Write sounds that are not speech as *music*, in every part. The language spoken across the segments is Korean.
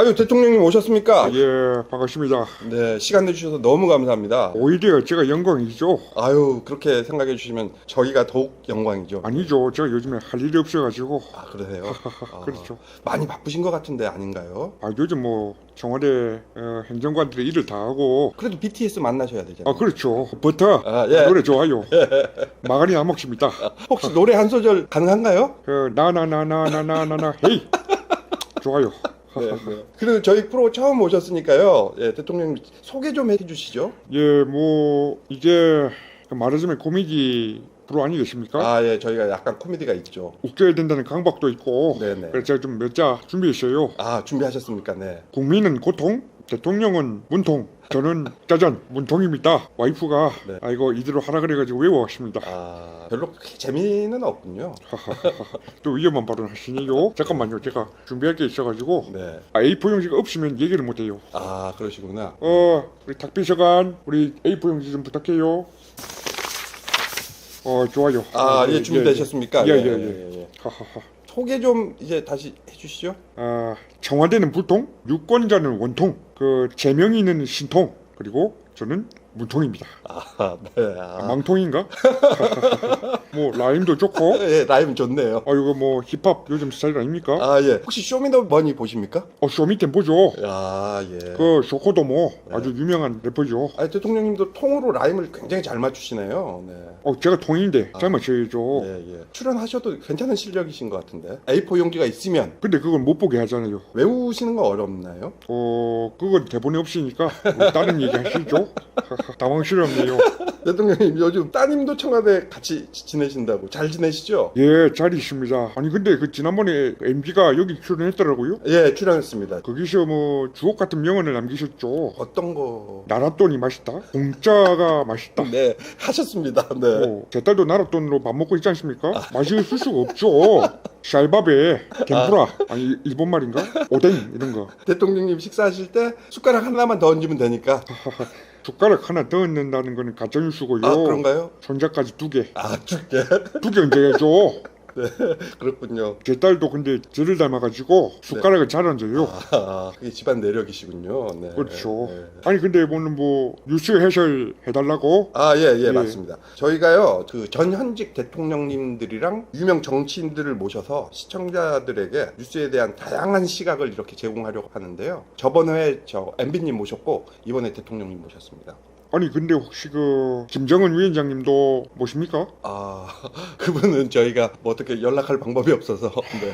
아유 대통령님 오셨습니까? 예, 반갑습니다. 네 시간 내주셔서 너무 감사합니다. 오히려 제가 영광이죠. 아유 그렇게 생각해 주시면 저희가 더욱 영광이죠. 아니죠. 제가 요즘에 할 일이 없어가지고. 아 그러세요? *laughs* 아, 그렇죠. 많이 바쁘신 것 같은데 아닌가요? 아 요즘 뭐 청와대 어, 행정관들의 일을 다 하고. 그래도 BTS 만나셔야 되잖아요. 아 그렇죠. 버터 아, 예. 아, 노래 좋아요. *laughs* 예. 마가리 안먹십니다 혹시 노래 한 소절 가능한가요? 어, 그 나나나나나나나 헤이 *laughs* 좋아요. 네, 네. *laughs* 그리고 저희 프로 처음 오셨으니까요. 예, 대통령 소개 좀 해주시죠. 예, 뭐 이게 말하자면 코미디 프로 아니겠습니까? 아, 예, 저희가 약간 코미디가 있죠. 웃겨야 된다는 강박도 있고. 네네. 그래서 제가 좀 몇 자 준비했어요. 아, 준비하셨습니까? 네. 국민은 고통, 대통령은 문통, 저는 짜잔 문통입니다. 와이프가 네. 아이고 이대로 하라 그래가지고 외워왔습니다. 아, 별로 재미는 없군요. *laughs* 또 위험한 발언 하시네요. 잠깐만요, 제가 준비할 게 있어가지고 네. 아, A4 용지가 없으면 얘기를 못해요. 아, 그러시구나. 어, 우리 탁비서관, 우리 A4 용지 좀 부탁해요. 어, 좋아요. 아, 어, 예, 준비되셨습니까? 예, 예, 예. 예. 하하하. 소개 좀 이제 다시 해주시죠. 아, 청와대는 불통, 유권자는 원통, 그 제명인은 신통, 그리고 저는 문통입니다. 아, 네. 아, 아, 망통인가? *laughs* 뭐 라임도 좋고 예, 라임 좋네요. 아 이거 뭐 힙합 요즘 스타일 아닙니까? 아, 예. 혹시 쇼미더머니 보십니까? 어 쇼미텐 보죠 아, 예. 그 쇼코도모 네. 아주 유명한 래퍼죠 아, 대통령님도 통으로 라임을 굉장히 잘 맞추시네요. 네. 어 제가 통인데 아. 잘 맞춰야죠 예, 예. 출연하셔도 괜찮은 실력이신 것 같은데. A4 용지가 있으면 근데 그걸 못 보게 하잖아요 외우시는 거 어렵나요? 어 그건 대본에 없으니까 우리 다른 얘기 하시죠 *laughs* *laughs* 당황스럽네요 대통령님 요즘 따님도 청와대 같이 지내신다고 잘 지내시죠? 예 잘 있습니다 아니 근데 그 지난번에 MB가 여기 출연했더라고요 예, 출연했습니다. 거기서 뭐 주옥 같은 명언을 남기셨죠 어떤 거? 나랏돈이 맛있다 공짜가 맛있다 네, 하셨습니다. 네. 어, 제 딸도 나랏돈으로 밥 먹고 있지 않습니까? 맛이 없을 수가 없죠. 쌀밥에 덴푸라 아니 일본 말인가? 오뎅 이런 거 대통령님 식사하실 때 숟가락 하나만 더 얹으면 되니까. *laughs* 숟가락 하나 더 넣는다는 거는 가짜뉴스고요. 아, 그런가요? 손자까지 두 개, 아, 줄게. 두개 얹어야죠. 네, *laughs* 그렇군요. 제 딸도 근데 저를 닮아가지고 숟가락을 잘 얹어요. 아, 그게 집안 내력이시군요. 네. 그렇죠. 네. 아니 근데 뭐는 뭐 뉴스 해설 해달라고? 아, 예, 예, 예. 맞습니다. 저희가요, 그 전현직 대통령님들이랑 유명 정치인들을 모셔서 시청자들에게 뉴스에 대한 다양한 시각을 이렇게 제공하려고 하는데요. 저번 회에 저 MB님 모셨고, 이번에 대통령님 모셨습니다. 아니 근데 혹시 그 김정은 위원장님도 모십니까? 아, *laughs* 그분은 저희가 뭐 어떻게 연락할 방법이 없어서, 네.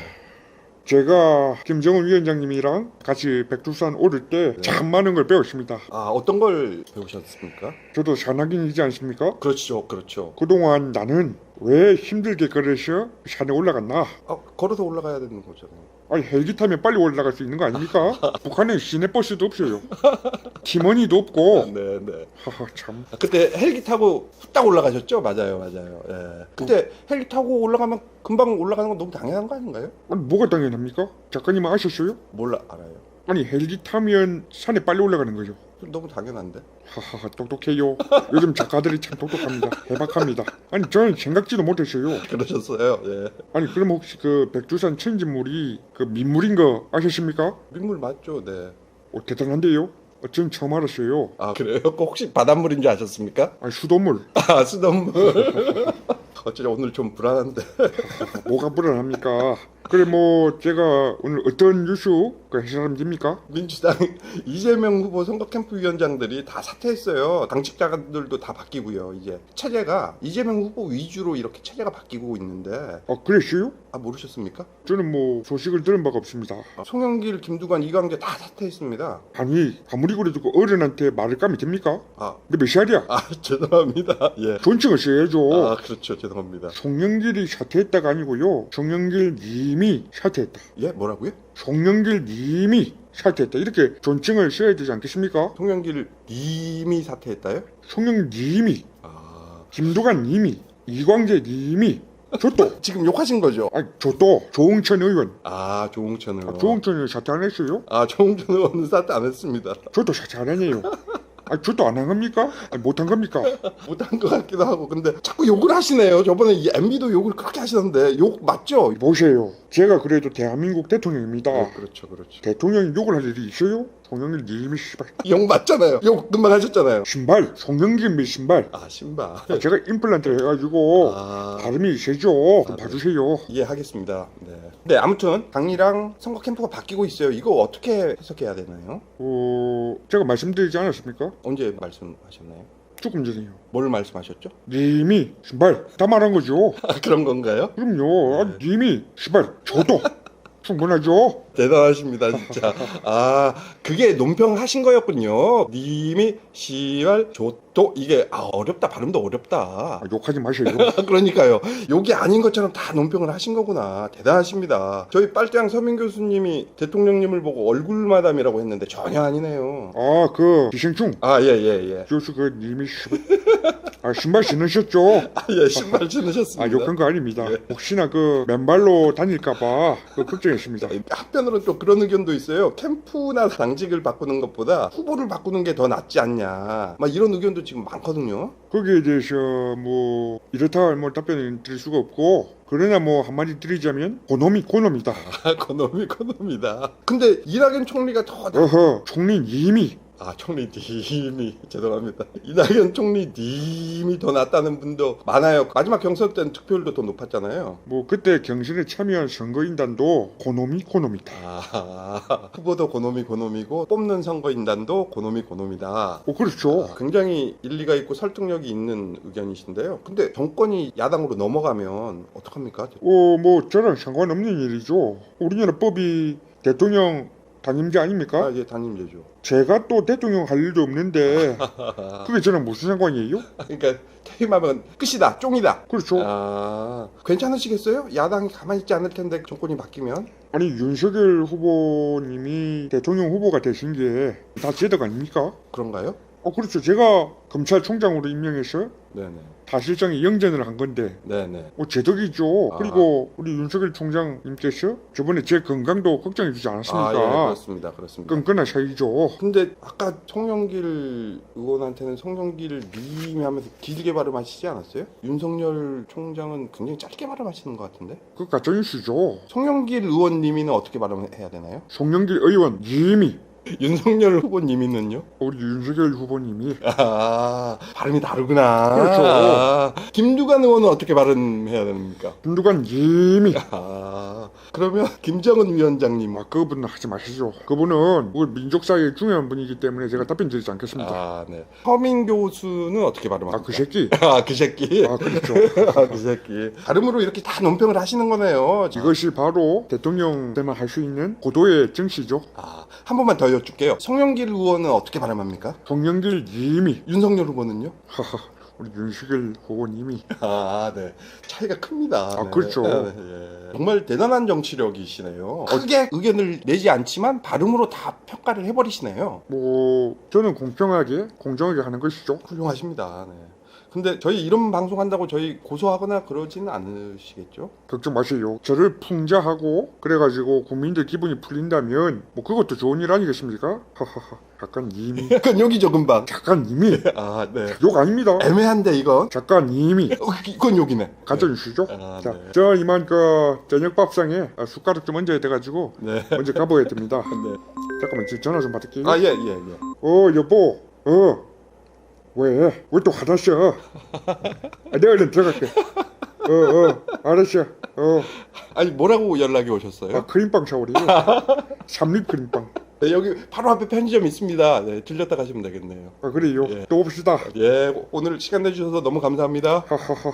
제가 김정은 위원장님이랑 같이 백두산 오를 때 네. 참 많은 걸 배웠습니다. 아, 어떤 걸 배우셨습니까? 저도 산악인이지 않습니까? 그렇죠, 그렇죠. 그동안 나는 왜 힘들게 걸어서 산에 올라갔나? 아, 걸어서 올라가야 되는 거잖아요. 아니 헬기 타면 빨리 올라갈 수 있는 거 아닙니까? *laughs* 북한에 시내버스도 없어요. 팀원이도 없고. *laughs* 네, 네. 하하 참. 아, 그때 헬기 타고 후딱 올라가셨죠? 맞아요, 맞아요. 예. 그때 헬기 타고 올라가면 금방 올라가는 건 너무 당연한 거 아닌가요? 아니 뭐가 당연합니까? 작가님 아셨어요? 몰라 알아요. 아니 헬기 타면 산에 빨리 올라가는 거죠. 너무 당연한데. 하하하 똑똑해요. 요즘 작가들이 참 똑똑합니다. 해박합니다. 아니 저는 생각지도 못했어요. 그러셨어요. 예. 아니 그럼 혹시 그 백두산 천진물이 그 민물인 거 아셨습니까? 민물 맞죠? 네. 어, 대단한데요? 어, 전 처음 알았어요. 아 그래요? 그 혹시 바닷물인 줄 아셨습니까? 아니 수돗물 *laughs* 아 수돗물. *laughs* 어쩌자 오늘 좀 불안한데. 뭐가 불안합니까? 그래 뭐 제가 오늘 어떤 뉴스 그 해설합니까? 민주당 *laughs* 이재명 후보 선거 캠프 위원장들이 다 사퇴했어요. 당직자들도 다 바뀌고요. 이제 체제가 이재명 후보 위주로 이렇게 체제가 바뀌고 있는데 아 그랬어요? 아 모르셨습니까? 저는 뭐 소식을 들은 바가 없습니다. 아, 송영길, 김두관, 이광재 다 사퇴했습니다. 아니 아무리 그래도 그 어른한테 말을 까면 됩니까? 아, 근데 몇 살이야? 아 *laughs* 죄송합니다. 예. 존칭을 써야죠. 아 그렇죠. 죄송합니다. 송영길이 사퇴했다가 아니고요. 송영길 님이 사퇴했다. 예 뭐라고요? 송영길 님이 사퇴했다. 이렇게 존칭을 써야 되지 않겠습니까? 송영길 님이 사퇴했다요? 송영길 님이, 아 김두관 님이, 이광재 님이, 저도, 지금 욕하신 거죠? 아니 저도 조홍천 의원, 아 조홍천 의원. 조홍천 의원 사퇴 안 했어요? 아 조홍천 의원은 사퇴 안 했습니다. 저도 사퇴 안 했네요. 아니 저도 안 한 겁니까? 아니, 못한 겁니까? 못한 것 같기도 하고 근데 자꾸 욕을 하시네요. 저번에 이 MB도 욕을 그렇게 하시던데 욕 맞죠? 보세요. 제가 그래도 대한민국 대통령입니다. 네, 그렇죠, 그렇죠. 대통령이 욕을 할 일이 있어요? 송영길 님이 씨발 *laughs* 욕 맞잖아요. 욕 금방 하셨잖아요. 신발 송영길미 신발 아 신발. 아, 제가 임플란트를 해가지고 아 발음이 세죠. 좀 아, 네. 봐주세요. 이해하겠습니다. 네. 네 아무튼 당이랑 선거 캠프가 바뀌고 있어요. 이거 어떻게 해석해야 되나요? 어, 제가 말씀드리지 않았습니까? 언제 말씀하셨나요? 조금 전에요. 뭘 말씀하셨죠? 님이 신발 다 말한 거죠. *laughs* 아, 그런 건가요? 그럼요. 아, 네. 님이 신발 저도 *laughs* 충분하죠. 대단하십니다, 진짜. 아, 그게 논평하신 거였군요. 님이 시발 조또 이게 아 어렵다 발음도 어렵다. 아, 욕하지 마세요. *laughs* 그러니까요. 욕이 아닌 것처럼 다 논평을 하신 거구나. 대단하십니다. 저희 빨대양 서민 교수님이 대통령님을 보고 얼굴마담이라고 했는데 전혀 아니네요. 아, 그 기생충 아, 예, 예, 예. 교수 그 님이 신발 아 신발 신으셨죠? 아, 예, 신발 신으셨습니다. 아 욕한 거 아닙니다. 예. 혹시나 그 맨발로 다닐까 봐 그 걱정했습니다. *laughs* 한편 으로는 또 그런 의견도 있어요. 캠프나 당직을 바꾸는 것보다 후보를 바꾸는 게 더 낫지 않냐. 막 이런 의견도 지금 많거든요. 거기에 대해서 뭐 이렇다 뭐 답변을 드릴 수가 없고 그러나 뭐 한마디 드리자면 고놈이 고놈이다. 아, *laughs* 고놈이 고놈이다. 근데 이낙연 총리가 더 나... 어허 총리 님이 아, 총리 님이 *laughs* 죄송합니다. 이낙연 총리 님이 더 낫다는 분도 많아요. 마지막 경선 때는 득표율도 더 높았잖아요. 뭐 그때 경선에 참여한 선거인단도 고놈이 고놈이다. 아, *laughs* 후보도 고놈이 고놈이고 뽑는 선거인단도 고놈이 고놈이다. 어 그렇죠. 아, 굉장히 일리가 있고 설득력이 있는 의견이신데요. 근데 정권이 야당으로 넘어가면 어떡합니까? 어뭐 저랑 상관없는 일이죠. 우리나라 법이 대통령 당임제 아닙니까? 아, 예, 단임제죠. 제가 또 대통령 할 일도 없는데 *laughs* 그게 저랑 무슨 상관이에요? 그러니까 퇴임하면 끝이다, 쫑이다. 그렇죠. 아, 괜찮으시겠어요? 야당이 가만히 있지 않을 텐데 정권이 바뀌면? 아니 윤석열 후보님이 대통령 후보가 되신 게 다 제덕 아닙니까? 그런가요? 어 그렇죠. 제가 검찰총장으로 임명해서 네네. 사실상의 영전을 한 건데 네네. 뭐 제덕이죠. 아. 그리고 우리 윤석열 총장님께서 저번에 제 건강도 걱정해 주지 아, 않았습니까? 예, 그렇습니다. 그렇습니다. 끈끈한 사이죠. 근데 아까 송영길 의원한테는 송영길 님이 하면서 길게 발음하시지 않았어요? 윤석열 총장은 굉장히 짧게 발음하시는 것 같은데? 그 가짜뉴스죠. 송영길 의원님이는 어떻게 발음해야 되나요? 송영길 의원 님이 *laughs* 윤석열 후보님이는요? 우리 윤석열 후보님이 아 발음이 다르구나. 그렇죠. 아, 김두관 의원은 어떻게 발음해야 됩니까? 김두관 님이 아 그러면 김정은 위원장님. 아, 그분은 하지 마시죠. 그분은 우리 민족사회의 중요한 분이기 때문에 제가 답변 드리지 않겠습니다. 아 네. 서민 교수는 어떻게 발음합니까? 아, 그 새끼. *laughs* 아, 그 새끼. 아, 그렇죠. *laughs* 아, 그 새끼. 발음으로 이렇게 다 논평을 하시는 거네요. 이것이 바로 대통령 때만 할 수 있는 고도의 정치죠. 아, 한 번만 더 여쭐게요. 송영길 의원은 어떻게 발음합니까? 송영길 님이 윤석열 후보는요? 하하 우리 윤석열 후보님이 아, 네. 차이가 큽니다. 아, 네. 그렇죠. 네, 네. 정말 대단한 정치력이시네요. 크게 의견을 내지 않지만 발음으로 다 평가를 해버리시네요. 뭐 저는 공평하게 공정하게 하는 것이죠. 훌륭하십니다. 네. 근데 저희 이런 방송 한다고 저희 고소하거나 그러지는 않으시겠죠? 걱정 마세요. 저를 풍자하고 그래가지고 국민들 기분이 풀린다면 뭐 그것도 좋은 일 아니겠습니까? 하하하 작가님이 작가님이죠, *laughs* 금방. 작가님이 *laughs* 아, 네. 욕 아닙니다. 애매한데, 이건? 작가님이 어, 이건 욕이네. 가져주시죠. 아, 자, 네. 저 이만 그 저녁 밥상에 아, 숟가락 좀 얹어야 돼가지고 네. 먼저 가봐야 됩니다. *laughs* 네. 잠깐만 저 전화 좀 받을게요. 아, 예, 예, 예. 어 여보 어 왜? 왜 또 화났어? *laughs* 아, 내가 얼른 들어갈게 어 어 알았어 어 아니, 뭐라고 연락이 오셨어요? 아, 크림빵 사오래요 *laughs* 삼립 크림빵 네, 여기 바로 앞에 편의점 있습니다. 네, 들렸다 가시면 되겠네요. 아 그래요 예. 또 봅시다 예, 오늘 시간 내주셔서 너무 감사합니다. 하하하